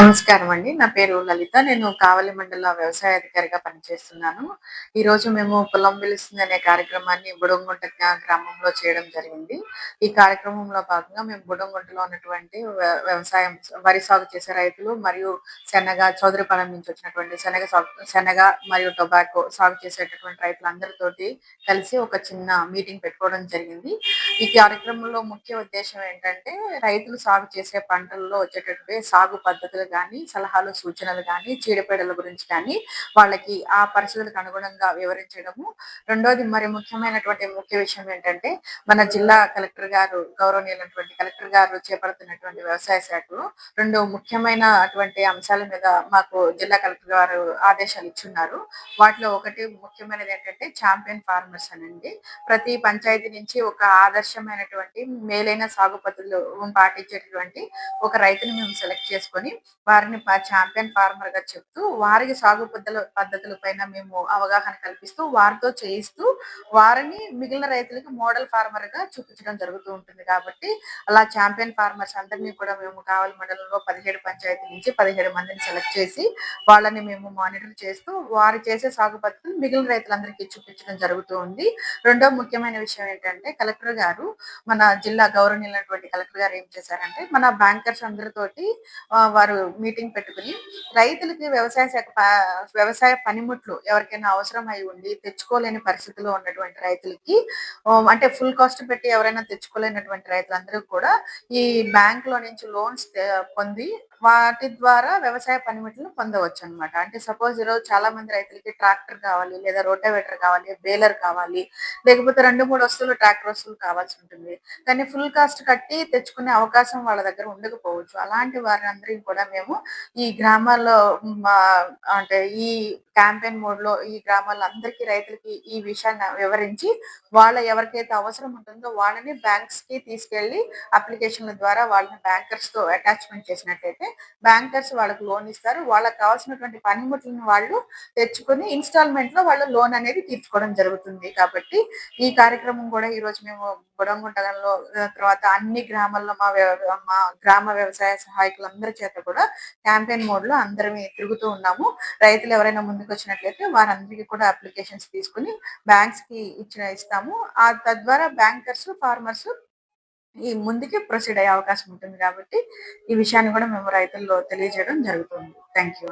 నమస్కారం అండి. నా పేరు లలిత. నేను కావలి మండల వ్యవసాయ అధికారిగా పనిచేస్తున్నాను. ఈ రోజు మేము పొలం పిలుస్తుంది అనే కార్యక్రమాన్ని బుడంగుంట గ్రామంలో చేయడం జరిగింది. ఈ కార్యక్రమంలో భాగంగా మేము బుడంగుంటలో ఉన్నటువంటి వ్యవసాయం వరి సాగు చేసే రైతులు మరియు శనగ చౌదరిపాలెం నుంచి వచ్చినటువంటి శనగ శనగ మరియు టొబాకో సాగు చేసేటటువంటి రైతులందరితోటి కలిసి ఒక చిన్న మీటింగ్ పెట్టుకోవడం జరిగింది. ఈ కార్యక్రమంలో ముఖ్య ఉద్దేశం ఏంటంటే రైతులు సాగు చేసే పంటల్లో వచ్చేటటువంటి సాగు పద్ధతులు కానీ సలహాలు సూచనలు కానీ చీడపీడల గురించి కానీ వాళ్ళకి ఆ పరిస్థితులకు అనుగుణంగా వివరించడము. రెండోది మరి ముఖ్యమైనటువంటి ముఖ్య విషయం ఏంటంటే మన జిల్లా కలెక్టర్ గారు గౌరవనీయులైనటువంటి కలెక్టర్ గారు చేపడుతున్నటువంటి వ్యవసాయ శాఖలో రెండు ముఖ్యమైన అటువంటి అంశాల మీద మాకు జిల్లా కలెక్టర్ గారు ఆదేశాలు ఇచ్చున్నారు. వాటిలో ఒకటి ముఖ్యమైనది ఏంటంటే ఛాంపియన్ ఫార్మర్స్ అనండి. ప్రతి పంచాయతీ నుంచి ఒక ఆదర్శమైనటువంటి మేలైన సాగు పద్ధతులు పాటించేటటువంటి ఒక రైతుని మేము సెలెక్ట్ చేసుకొని వారిని ఛాంపియన్ ఫార్మర్గా చెప్తూ వారికి సాగు పద్ధతుల పద్ధతుల పైన మేము అవగాహన కల్పిస్తూ వారితో చేయిస్తూ వారిని మిగిలిన రైతులకు మోడల్ ఫార్మర్గా చూపించడం జరుగుతూ ఉంటుంది కాబట్టి అలా ఛాంపియన్ ఫార్మర్స్ అందరినీ కూడా మేము కావలి మండలంలో పదిహేడు పంచాయతీ నుంచి పదిహేడు మందిని సెలెక్ట్ చేసి వాళ్ళని మేము మానిటర్ చేస్తూ వారు చేసే సాగు పద్ధతులు మిగిలిన రైతులందరికీ చూపించడం జరుగుతూ ఉంది. రెండో ముఖ్యమైన విషయం ఏంటంటే కలెక్టర్ గారు మన జిల్లా గౌరవనీయులైనటువంటి కలెక్టర్ గారు ఏం చేశారంటే మన బ్యాంకర్స్ అందరితోటి వారు మీటింగ్ పెట్టుకుని రైతులకి వ్యవసాయ శాఖ వ్యవసాయ పనిముట్లు ఎవరికైనా అవసరం అయి ఉండి తెచ్చుకోలేని పరిస్థితిలో ఉన్నటువంటి రైతులకి అంటే ఫుల్ కాస్ట్ పెట్టి ఎవరైనా తెచ్చుకోలేనటువంటి రైతులందరూ కూడా ఈ బ్యాంక్లో నుంచి లోన్స్ పొంది వాటి ద్వారా వ్యవసాయ పనిముట్లను పొందవచ్చు అనమాట అంటే సపోజ్ ఈరోజు చాలా మంది రైతులకి ట్రాక్టర్ కావాలి లేదా రోటావేటర్ కావాలి బేలర్ కావాలి లేకపోతే రెండు మూడు వస్తువులు ట్రాక్టర్ వస్తువులు కావాల్సి ఉంటుంది. కానీ ఫుల్ కాస్ట్ కట్టి తెచ్చుకునే అవకాశం వాళ్ళ దగ్గర ఉండకపోవచ్చు. అలాంటి వారిని అందరికీ కూడా మేము ఈ గ్రామాల్లో అంటే ఈ క్యాంపెయిన్ మోడ్లో ఈ గ్రామాల్లో అందరికీ రైతులకి ఈ విషయాన్ని వివరించి వాళ్ళ ఎవరికైతే అవసరం ఉంటుందో వాళ్ళని బ్యాంక్స్కి తీసుకెళ్ళి అప్లికేషన్ల ద్వారా వాళ్ళని బ్యాంకర్స్తో అటాచ్మెంట్ చేసినట్టయితే బ్యాంకర్స్ వాళ్ళకి లోన్ ఇస్తారు. వాళ్ళకి కావాల్సినటువంటి పనిముట్లను వాళ్ళు తెచ్చుకొని ఇన్స్టాల్మెంట్లో వాళ్ళు లోన్ అనేది తీర్చుకోవడం జరుగుతుంది. కాబట్టి ఈ కార్యక్రమం కూడా ఈ రోజు మేము బుడంగుంటలో తర్వాత అన్ని గ్రామాల్లో మా మా గ్రామ వ్యవసాయ సహాయకులందరి చేత కూడా క్యాంపెయిన్ మోడ్లో అందరం తిరుగుతూ ఉన్నాము. రైతులు ఎవరైనా ముందుకు వచ్చినట్లయితే వారందరికీ కూడా అప్లికేషన్స్ తీసుకుని బ్యాంక్స్కి ఇచ్చిన ఇస్తాము. ఆ తద్వారా బ్యాంకర్స్ ఫార్మర్స్ ఈ ముందుకి ప్రొసీడ్ అయ్యే అవకాశం ఉంటుంది కాబట్టి ఈ విషయాన్ని కూడా మేము రైతుల్లో తెలియజేయడం జరుగుతుంది. Thank you